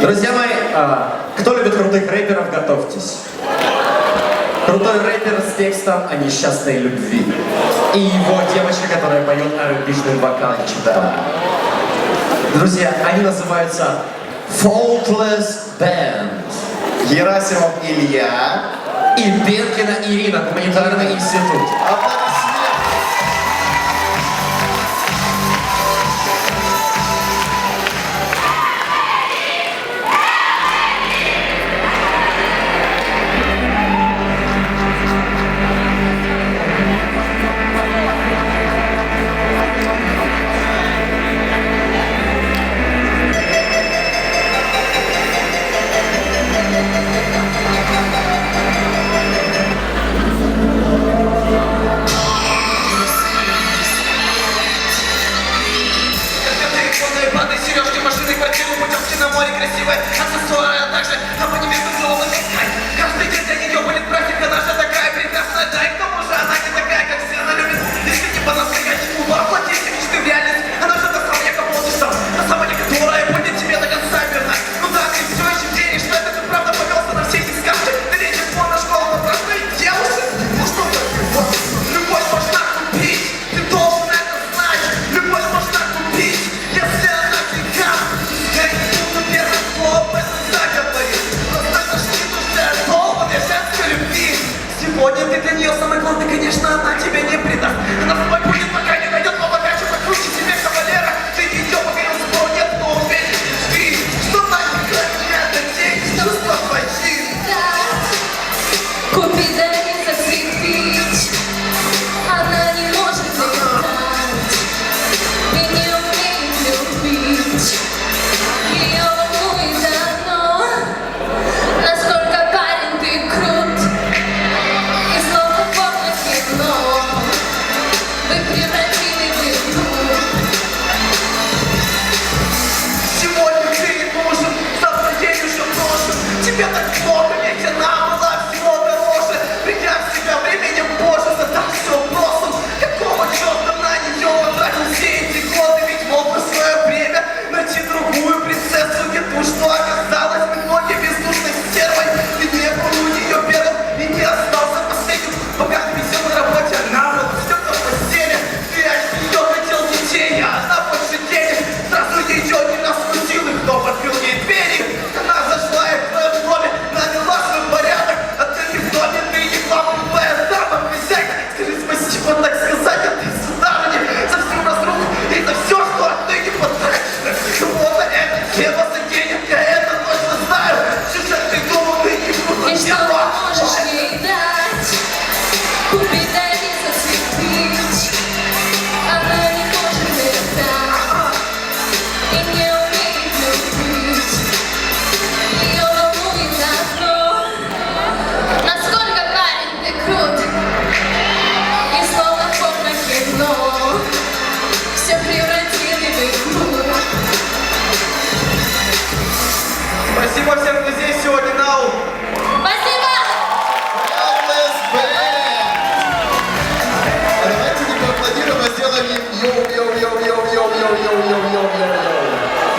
Друзья мои, а, кто любит крутых рэперов, готовьтесь. Крутой рэпер с текстом о несчастной любви. И его девочка, которая поет арабичный вокальчик. Да. Друзья, они называются Faultless Band. Ерасимов Илья и Беркина Ирина, гуманитарный институт. Аплодисменты. agresive, catastrofe. сегодня ты для нее самый главный, конечно, она тебя не предаст. Она с тобой будет, пока не найдет побогаче, покруче тебе кавалера. Ты не идет, пока не спор, нет, но уверен ты, что так для тебя день чувство почти. Да. Купить get the glory.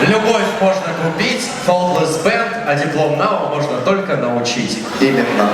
Любовь можно купить, Faultless Band, а диплом нау можно только научить. Именно.